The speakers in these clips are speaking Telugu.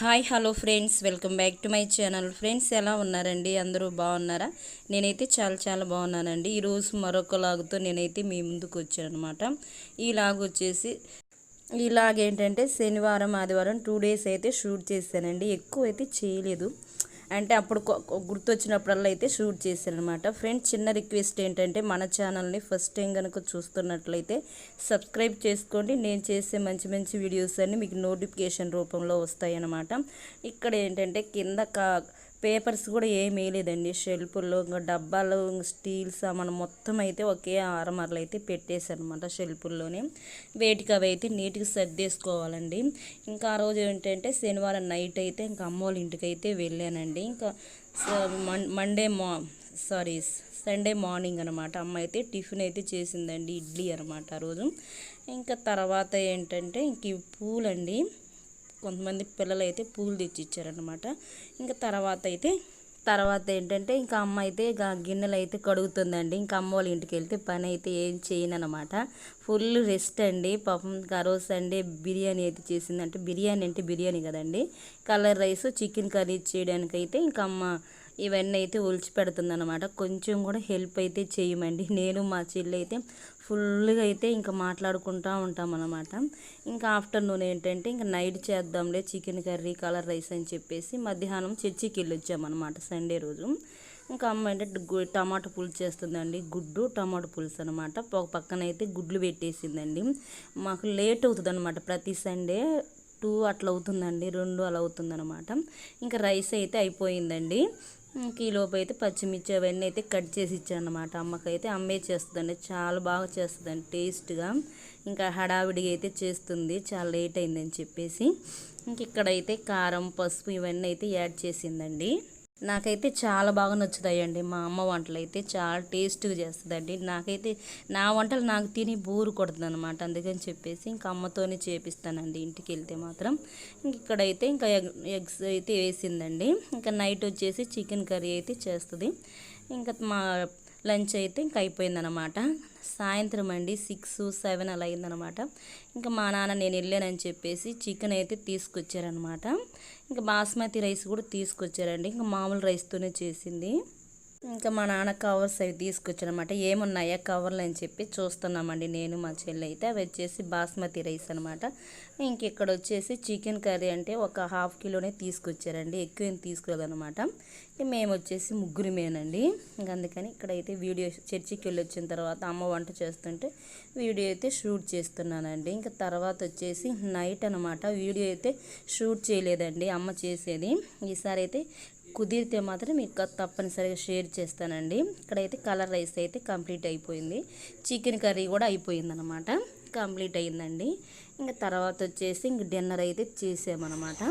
Hi hello friends. Welcome back to my channel. Friends ఎలా ఉన్నారండి? అందరూ బాగున్నారా? నేనైతే చాలా చాలా బాగున్నానండి. ఈరోజు మరొక లాగుతో నేనైతే మీ ముందుకు వచ్చాను అనమాట ఈ లాగ్ వచ్చేసి ఈ లాగ్ ఏంటంటే శనివారం ఆదివారం టూ డేస్ అయితే షూట్ చేశానండి. ఎక్కువ అయితే చేయలేదు. అంటే అప్పుడు గుర్తొచ్చినప్పుడల్లా అయితే షూట్ చేశారనమాట అనమాట ఫ్రెండ్స్ చిన్న రిక్వెస్ట్ ఏంటంటే మన ఛానల్ని ఫస్ట్ టైం కనుక చూస్తున్నట్లయితే సబ్స్క్రైబ్ చేసుకోండి. నేను చేసే మంచి మంచి వీడియోస్ అన్ని మీకు నోటిఫికేషన్ రూపంలో వస్తాయన్నమాట. ఇక్కడ ఏంటంటే కింద కా పేపర్స్ కూడా ఏం వేయలేదండి. షెల్ఫ్లో ఇంకా డబ్బాలు స్టీల్ సామాన్ మొత్తం అయితే ఒకే ఆరమరలు అయితే పెట్టేశారనమాట షెల్ఫుల్లోనే. వేటికి అవి అయితే నీట్గా సర్దేసుకోవాలండి. ఇంకా ఆ రోజు ఏంటంటే శనివారం నైట్ అయితే ఇంకా అమ్మోళ్ళ ఇంటికి అయితే వెళ్ళానండి. ఇంకా స- మండే మా సారీ సండే మార్నింగ్ అనమాట అమ్మ అయితే టిఫిన్ అయితే చేసిందండి ఇడ్లీ అనమాట ఆ రోజు. ఇంకా తర్వాత ఏంటంటే ఇంక ఈ పూలండి. కొంతమంది పిల్లలు అయితే పూలు తెచ్చి ఇచ్చారనమాట ఇంకా తర్వాత అయితే తర్వాత ఏంటంటే ఇంకా అమ్మ అయితే ఇక గిన్నెలు అయితే కడుగుతుందండి. ఇంకా అమ్మ వాళ్ళ ఇంటికి వెళ్తే పని అయితే ఏం చేయను అనమాట ఫుల్ రెస్ట్ అండి. పాపం ఇంకా ఆ రోజు సండే బిర్యానీ అయితే చేసిందంటే బిర్యానీ అంటే బిర్యానీ కదండి. కలర్ రైస్ చికెన్ కర్రీ చేయడానికి అయితే ఇంకా అమ్మ ఇవన్నీ అయితే ఒలిచి పెడుతుంది అనమాట కొంచెం కూడా హెల్ప్ అయితే చేయమండి. నేను మా చెల్లి అయితే ఫుల్గా అయితే ఇంకా మాట్లాడుకుంటూ ఉంటాం అనమాట ఇంకా ఆఫ్టర్నూన్ ఏంటంటే ఇంకా నైట్ చేద్దాంలే చికెన్ కర్రీ కలర్ రైస్ అని చెప్పేసి మధ్యాహ్నం చర్చికి వెళ్ళొచ్చామన్నమాట సండే రోజు. ఇంకా అమ్మ అంటే గు- టమాటా పులుసు చేస్తుందండి. గుడ్డు టమాటా పులుసు అనమాట ఒక పక్కన అయితే గుడ్లు పెట్టేసిందండి. మాకు లేట్ అవుతుంది అనమాట ప్రతి సండే టూ అట్లా అవుతుందండి రెండు అలా అవుతుందన్నమాట. ఇంకా రైస్ అయితే అయిపోయిందండి. ఇంక అయితే పచ్చిమిర్చి అవన్నీ అయితే కట్ చేసి ఇచ్చానమాట. అమ్మకైతే అమ్మే చేస్తుందండి. చాలా బాగా చేస్తుందండి టేస్ట్గా. ఇంకా హడావిడిగా అయితే చేస్తుంది. చాలా లేట్ అయిందని చెప్పేసి. ఇంక ఇక్కడైతే కారం పసుపు ఇవన్నీ అయితే యాడ్ చేసిందండి. నాకైతే చాలా బాగా నచ్చుతాయండి మా అమ్మ వంటలు అయితే చాలా టేస్ట్గా చేస్తుందండి. నాకైతే నా వంటలు నాకు తిని బోరు కొడుతుంది అనమాట అందుకని చెప్పేసి ఇంకా అమ్మతోనే చేపిస్తానండి ఇంటికి వెళ్తే మాత్రం. ఇంక ఇక్కడైతే ఇంకా ఎగ్ ఎగ్స్ అయితే వేసిందండి. ఇంకా నైట్ వచ్చేసి చికెన్ కర్రీ అయితే చేస్తుంది. ఇంకా మా లంచ్ అయితే ఇంకా అయిపోయిందనమాట సాయంత్రం అండి సిక్స్ సెవెన్ అలా అయిందనమాట ఇంకా మా నాన్న నేను వెళ్ళానని చెప్పేసి చికెన్ అయితే తీసుకొచ్చారనమాట ఇంకా బాస్మతి రైస్ కూడా తీసుకొచ్చారండి. ఇంకా మామూలు రైస్తోనే చేసింది. ఇంకా మా నాన్న కవర్స్ అవి తీసుకొచ్చారనమాట ఏమున్నాయా కవర్లు అని చెప్పి చూస్తున్నామండి. నేను మా చెల్లి అయితే అవి వచ్చేసి బాస్మతి రైస్ అనమాట ఇంక ఇక్కడ వచ్చేసి చికెన్ కర్రీ అంటే ఒక హాఫ్ కిలోనే తీసుకొచ్చారండి. ఎక్కువ ఏం తీసుకురాదనమాట మేము వచ్చేసి ముగ్గురిమేనండి ఇంక అందుకని ఇక్కడైతే వీడియో చర్చికి వెళ్ళి వచ్చిన తర్వాత అమ్మ వంట చేస్తుంటే వీడియో అయితే షూట్ చేస్తున్నానండి. ఇంకా తర్వాత వచ్చేసి నైట్ అనమాట వీడియో అయితే షూట్ చేయలేదండి అమ్మ చేసేది. ఈసారి అయితే కుదిరితే మాత్రం మీకు తప్పనిసరిగా షేర్ చేస్తానండి. ఇక్కడైతే కలర్ రైస్ అయితే కంప్లీట్ అయిపోయింది. చికెన్ కర్రీ కూడా అయిపోయిందనమాట కంప్లీట్ అయిందండి. ఇంకా తర్వాత వచ్చేసి ఇంక డిన్నర్ అయితే చేసామన్నమాట.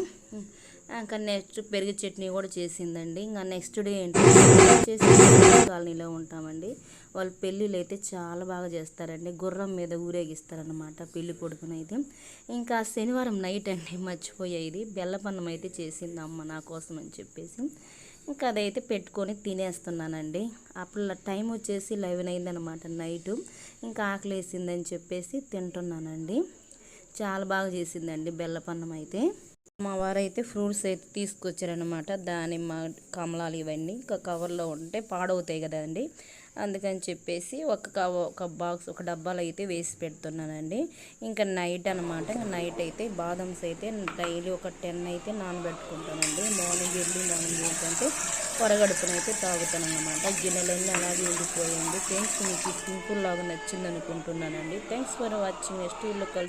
ఇంకా నెక్స్ట్ పెరుగు చట్నీ కూడా చేసిందండి. ఇంకా నెక్స్ట్ డే ఏంటంటే వచ్చేసి కాలనీలో ఉంటామండి. వాళ్ళు పెళ్ళిళ్ళు అయితే చాలా బాగా చేస్తారండి. గుర్రం మీద ఊరేగిస్తారనమాట పెళ్ళి కొడుకునైతే ఇంకా శనివారం నైట్ అండి మర్చిపోయేది. బెల్లపన్నం అయితే చేసింది అమ్మ నా కోసం అని చెప్పేసి. ఇంకా అదైతే పెట్టుకొని తినేస్తున్నానండి. అప్పుడు టైం వచ్చేసి లెవెన్ అయిందనమాట నైటు ఇంకా ఆకలి వేసిందని చెప్పేసి తింటున్నానండి. చాలా బాగా చేసిందండి బెల్లపన్నం అయితే. మా వారు అయితే ఫ్రూట్స్ అయితే తీసుకొచ్చారనమాట దానిమ్మ కమలాలు ఇవన్నీ ఇంకా కవర్లో ఉంటే పాడవుతాయి కదండి అందుకని చెప్పేసి ఒక కవ ఒక బాక్స్ ఒక డబ్బాలో అయితే వేసి పెడుతున్నానండి. ఇంకా నైట్ అనమాట ఇంకా నైట్ అయితే బాదమ్స్ అయితే డైలీ ఒక టెన్ అయితే నానబెట్టుకుంటానండి. మార్నింగ్ ఎర్లీ మార్నింగ్ ఏంటంటే పొరగడుపునైతే తాగుతాను అనమాట గిన్నెలన్నీ అలాగే ఎండిపోయింది ఫ్రెండ్స్ మీకు సింపుల్ లాగా నచ్చింది అనుకుంటున్నానండి థ్యాంక్స్ ఫర్ వాచింగ్ నెక్స్ట్ వీళ్ళు